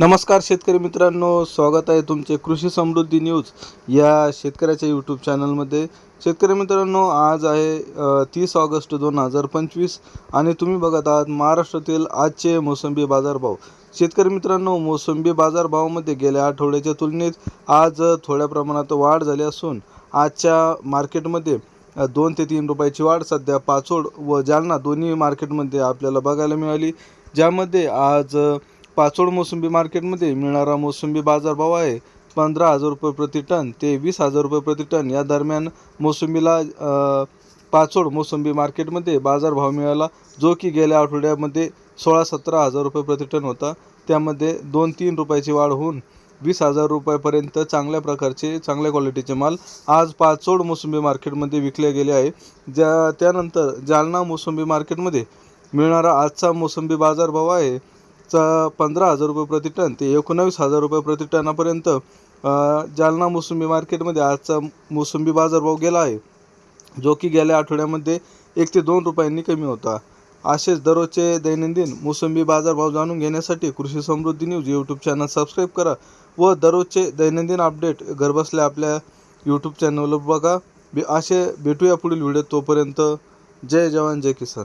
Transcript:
नमस्कार शेतकरी मित्रांनो स्वागत आहे तुमचे कृषी समृद्धी न्यूज या शेतकऱ्याच्या यूट्यूब चॅनलमध्ये शेतकरी मित्रांनो आज आहे तीस ऑगस्ट दोन हजार पंचवीस आणि तुम्ही बघत आहात महाराष्ट्रातील आजचे मोसंबी बाजारभाव. शेतकरी मित्रांनो मोसंबी बाजारभावामध्ये गेल्या आठवड्याच्या तुलनेत आज थोड्या प्रमाणात वाढ झाली असून आजच्या मार्केटमध्ये दोन ते तीन रुपयाची वाढ सध्या पाचोड व जालना दोन्ही मार्केटमध्ये आपल्याला बघायला मिळाली. ज्यामध्ये आज पाचोड मोसंबी मार्केटमध्ये मिळणारा मोसंबी बाजारभाव आहे. पंधरा हजार रुपये प्रति टन ते वीस हजार रुपये प्रति टन. या दरम्यान मोसंबीला पाचोड मोसंबी मार्केटमध्ये बाजारभाव मिळाला जो की गेल्या आठवड्यामध्ये सोळा सतरा हजार रुपये प्रति टन होता. त्यामध्ये दोन तीन रुपयाची वाढ होऊन वीस हजार रुपयापर्यंत चांगल्या प्रकारचे चांगल्या क्वालिटीचे माल आज पाचोड मोसंबी मार्केटमध्ये विकले गेले आहे. ज्या त्यानंतर जालना मोसंबी मार्केटमध्ये मिळणारा आजचा मोसंबी बाजारभाव आहे. चा पंधरा हजार रुपये प्रति टन ते एकोणावीस हजार रुपये प्रति टनापर्यंत जालना मोसंबी मार्केटमध्ये आजचा मोसंबी बाजारभाव गेला आहे जो की गेल्या आठवड्यामध्ये एक ते दोन रुपयांनी कमी होता. असेच दररोजचे दैनंदिन मोसंबी बाजारभाव जाणून घेण्यासाठी Krishi Samriddhi news YouTube channel subscribe करा व दररोजचे दैनंदिन अपडेट घरबसल्या आपल्या यूट्यूब चॅनलवर बघा. बे असे भेटूया पुढील व्हिडिओ तोपर्यंत. जय जवान जय किसान.